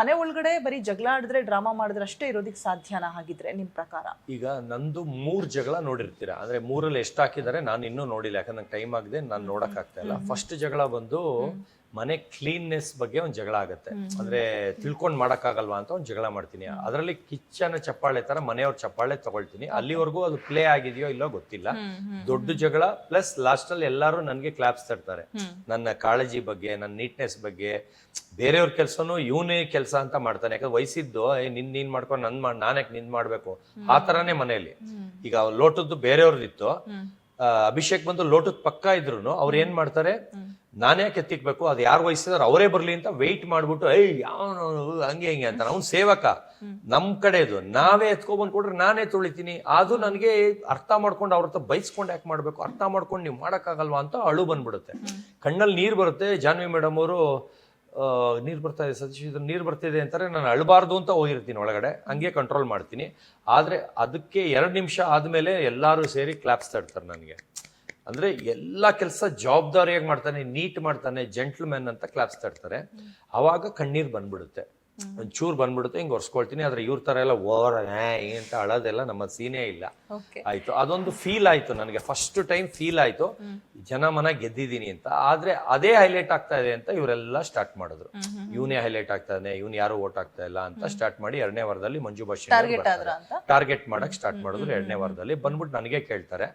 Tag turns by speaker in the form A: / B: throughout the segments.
A: ಮನೆ ಒಳಗಡೆ ಬರೀ ಜಗಳ ಆಡಿದ್ರೆ ಡ್ರಾಮಾ ಮಾಡಿದ್ರೆ ಅಷ್ಟೇ ಇರೋದಕ್ಕೆ ಸಾಧ್ಯನ ಹಾಗಿದ್ರೆ ನಿಮ್ಮ ಪ್ರಕಾರ?
B: ಈಗ ನಂದು ಮೂರು ಜಗಳ ನೋಡಿರ್ತೀರಾ? ಅಂದ್ರೆ ಮೂರಲ್ಲಿ ಎಷ್ಟು ಹಾಕಿದ್ದಾರೆ ನಾನು ಇನ್ನೂ ನೋಡಿಲ್ಲ. ಯಾಕಂದ್ರೆ ನಂಗೆ ಟೈಮ್ ಆಗದೆ ನಾನು ನೋಡಕ್ ಆಗ್ತಾ ಇಲ್ಲ ಫಸ್ಟ್ ಜಗಳ ಬಂದು ಮನೆ ಕ್ಲೀನ್ನೆಸ್ ಬಗ್ಗೆ ಒಂದು ಜಗಳ ಆಗುತ್ತೆ. ಅಂದ್ರೆ ತಿಳ್ಕೊಂಡ್ ಮಾಡೋಕ್ಕಾಗಲ್ವಾ ಅಂತ ಒಂದು ಜಗಳ ಮಾಡ್ತೀನಿ. ಅದರಲ್ಲಿ ಕಿಚ್ಚನ ಚಪ್ಪಾಳೆ ತರ ಮನೆಯವ್ರ ಚಪ್ಪಾಳೆ ತಗೊಳ್ತೀನಿ. ಅಲ್ಲಿವರೆಗೂ ಅದು ಪ್ಲೇ ಆಗಿದೆಯೋ ಇಲ್ಲೋ ಗೊತ್ತಿಲ್ಲ. ದೊಡ್ಡ ಜಗಳ ಪ್ಲಸ್ ಲಾಸ್ಟಲ್ಲಿ ಎಲ್ಲರೂ ನನಗೆ ಕ್ಲಾಪ್ಸ್ ತರ್ತಾರೆ. ನನ್ನ ಕಾಳಜಿ ಬಗ್ಗೆ ನನ್ನ ನೀಟ್ನೆಸ್ ಬಗ್ಗೆ. ಬೇರೆಯವ್ರ ಕೆಲಸನೂ ಇವನೇ ಕೆಲಸ ಅಂತ ಮಾಡ್ತಾನೆ. ಯಾಕಂದ್ರೆ ವಯಸ್ಸಿದ್ದು ಏ ನಿನ್ ನೀನ್ ಮಾಡ್ಕೊಂಡು ನನ್ ಮಾಡಿ ನಾನ್ಯಾಕೆ ನಿನ್ ಮಾಡ್ಬೇಕು. ಆ ತರಾನೇ ಮನೆಯಲ್ಲಿ. ಈಗ ಲೋಟದ್ದು ಬೇರೆಯವ್ರದ್ದಿತ್ತು ಆ, ಅಭಿಷೇಕ್ ಬಂದು ಲೋಟದ ಪಕ್ಕ ಇದ್ರು ಅವ್ರು ಏನ್ ಮಾಡ್ತಾರೆ? ನಾನೇ ಕೆತ್ತಿಕ್ಬೇಕು ಅದು ಯಾರು ವಹಿಸಿದಾರೆ? ಅವರೇ ಬರಲಿ ಅಂತ ವೆಯ್ಟ್ ಮಾಡ್ಬಿಟ್ಟು ಐ ಯಾವ ಹಂಗೆ ಹಿಂಗೆ ಅಂತ ಅವ್ನು ಸೇವಕ. ನಮ್ ಕಡೆದು ನಾವೇ ಎತ್ಕೊಬಂದ್ ಕೊಟ್ರೆ ನಾನೇ ತೊಳಿತೀನಿ. ಅದು ನನಗೆ ಅರ್ಥ ಮಾಡ್ಕೊಂಡು ಅವ್ರ ಹತ್ರ ಬೈಸ್ಕೊಂಡು ಯಾಕೆ ಮಾಡ್ಬೇಕು? ಅರ್ಥ ಮಾಡ್ಕೊಂಡು ನೀವು ಮಾಡೋಕ್ಕಾಗಲ್ವಾ ಅಂತ ಅಳು ಬಂದ್ಬಿಡುತ್ತೆ. ಕಣ್ಣಲ್ಲಿ ನೀರು ಬರುತ್ತೆ. ಜಾನ್ವಿ ಮೇಡಮ್ ಅವರು ನೀರು ಬರ್ತಾ ಇದೆ ಸತೀಶ್ ಇದು ನೀರು ಬರ್ತಿದೆ ಅಂತಾರೆ. ನಾನು ಅಳಬಾರ್ದು ಅಂತ ಹೋಗಿರ್ತೀನಿ ಒಳಗಡೆ. ಹಂಗೆ ಕಂಟ್ರೋಲ್ ಮಾಡ್ತೀನಿ. ಆದರೆ ಅದಕ್ಕೆ ಎರಡು ನಿಮಿಷ ಆದಮೇಲೆ ಎಲ್ಲರೂ ಸೇರಿ ಕ್ಲಾಪ್ಸ್ ತಡ್ತಾರೆ ನನಗೆ. ಅಂದರೆ ಎಲ್ಲ ಕೆಲಸ ಜವಾಬ್ದಾರಿಯಾಗಿ ಮಾಡ್ತಾನೆ ನೀಟ್ ಮಾಡ್ತಾನೆ ಜೆಂಟ್ಲ್ಮ್ಯಾನ್ ಅಂತ ಕ್ಲಾಪ್ಸ್ ತಡ್ತಾರೆ. ಆವಾಗ ಕಣ್ಣೀರು ಬಂದ್ಬಿಡುತ್ತೆ. ಒಂಚೂರು ಬಂದ್ಬಿಡುತ್ತೆ ಹಿಂಗೆ ಒರೆಸ್ಕೊಳ್ತೀನಿ. ಆದರೆ ಇವ್ರ ಥರ ಎಲ್ಲ ಓವರ್ ಅಂತ ಅಳೋದೆಲ್ಲ ನಮ್ಮ ಸೀನೇ ಇಲ್ಲ. ಆಯಿತು. ಅದೊಂದು ಫೀಲ್ ಆಯಿತು ನನಗೆ. ಫಸ್ಟ್ ಟೈಮ್ ಫೀಲ್ ಆಯಿತು. ಜನ ಮನ ಗೆದ್ದಿದ್ದೀನಿ ಅಂತ. ಆದ್ರೆ ಅದೇ ಹೈಲೈಟ್ ಆಗ್ತಾ ಇದೆ ಅಂತ ಇವರೆಲ್ಲ ಸ್ಟಾರ್ಟ್ ಮಾಡಿದ್ರು. ಇವನೇ ಹೈಲೈಟ್ ಆಗ್ತಾ ಇದೆ ಇವ್ನು ಯಾರು ಓಟ್ ಆಗ್ತಾ ಇಲ್ಲ ಅಂತ ಸ್ಟಾರ್ಟ್ ಮಾಡಿ ಎರಡನೇ ವಾರದಲ್ಲಿ ಮಂಜು ಭಾಷೆ
A: ಟಾರ್ಗೆಟ್ ಆದ್ರ ಅಂತ?
B: ಟಾರ್ಗೆಟ್ ಮಾಡಕ್ ಸ್ಟಾರ್ಟ್ ಮಾಡಿದ್ರು ಎರಡನೇ ವಾರದಲ್ಲಿ. ಬಂದ್ಬಿಟ್ಟು ನನಗೆ ಕೇಳ್ತಾರೆ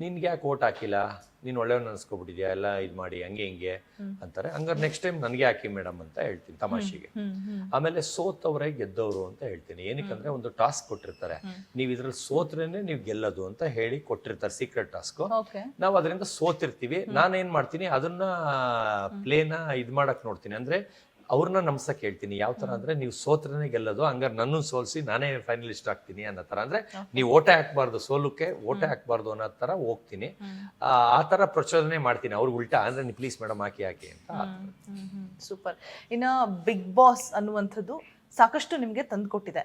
B: ನಿನ್ಗೆ ಯಾಕೆ ಓಟ್ ಹಾಕಿಲ್ಲ? ನೀನ್ ಒಳ್ಳೆಯವ್ನ ಅನ್ಸ್ಕೊಬಿಟ್ಟಿದ್ಯಾ? ಎಲ್ಲ ಇದು ಮಾಡಿ ಹಂಗೆ ಹಿಂಗೆ? ಅಂತಾರೆ. ಹಂಗಾರೆ ನೆಕ್ಸ್ಟ್ ಟೈಮ್ ನನಗೆ ಹಾಕಿ ಮೇಡಮ್ ಅಂತ ಹೇಳ್ತೀನಿ ತಮಾಷೆಗೆ. ಆಮೇಲೆ ಸೋತವರೇ ಗೆದ್ದವರು ಅಂತ ಹೇಳ್ತೀನಿ. ಏನಕ್ಕಂದ್ರೆ ಒಂದು ಟಾಸ್ಕ್ ಕೊಟ್ಟಿರ್ತಾರೆ. ನೀವು ಇದ್ರಲ್ಲಿ ಸೋತ್ರೇನೆ ನೀವು ಗೆಲ್ಲೋದು ಅಂತ ಹೇಳಿ ಕೊಟ್ಟಿರ್ತಾರೆ ಸೀಕ್ರೆಟ್ ಟಾಸ್ಕ್ ನಾವು ಅದರಿಂದ ಸೋತಿರ್ತೀವಿ. ನಾನೇನ್ ಮಾಡ್ತೀನಿ? ಅದನ್ನ ಪ್ಲೇನ ಇದ್ ಮಾಡಕ್ ನೋಡ್ತೀನಿ. ಅಂದ್ರೆ ಅವ್ರನ್ನ ನಮ್ಸಕ್ ಹೇಳ್ತೀನಿ. ಯಾವ ತರ ಅಂದ್ರೆ ನೀವು ಸೋತ್ರನೇ ಗೆಲ್ಲೋದು ಹಂಗಾರೆ ನನ್ನ ಸೋಲ್ಸಿ ನಾನೇ ಫೈನಲಿಸ್ಟ್ ಆಗ್ತೀನಿ ಅನ್ನೋ ತರ. ಅಂದ್ರೆ ನೀವು ಓಟ ಹಾಕ್ಬಾರ್ದು ಸೋಲುಕ್ಕೆ ಓಟ ಹಾಕ್ಬಾರ್ದು ಅನ್ನೋ ತರ ಹೋಗ್ತೀನಿ. ಆ, ಆ ತರ ಪ್ರಚೋದನೆ ಮಾಡ್ತೀನಿ. ಅವ್ರಿಗೆ ಉಲ್ಟಾ ಅಂದ್ರೆ ನೀವು ಪ್ಲೀಸ್ ಮೇಡಮ್ ಹಾಕಿ ಹಾಕಿ ಅಂತ
A: ಸೂಪರ್. ಇನ್ನು ಬಿಗ್ ಬಾಸ್ ಅನ್ನುವಂಥದ್ದು ಸಾಕಷ್ಟು ನಿಮಗೆ ತಂದ್ಕೊಟ್ಟಿದೆ.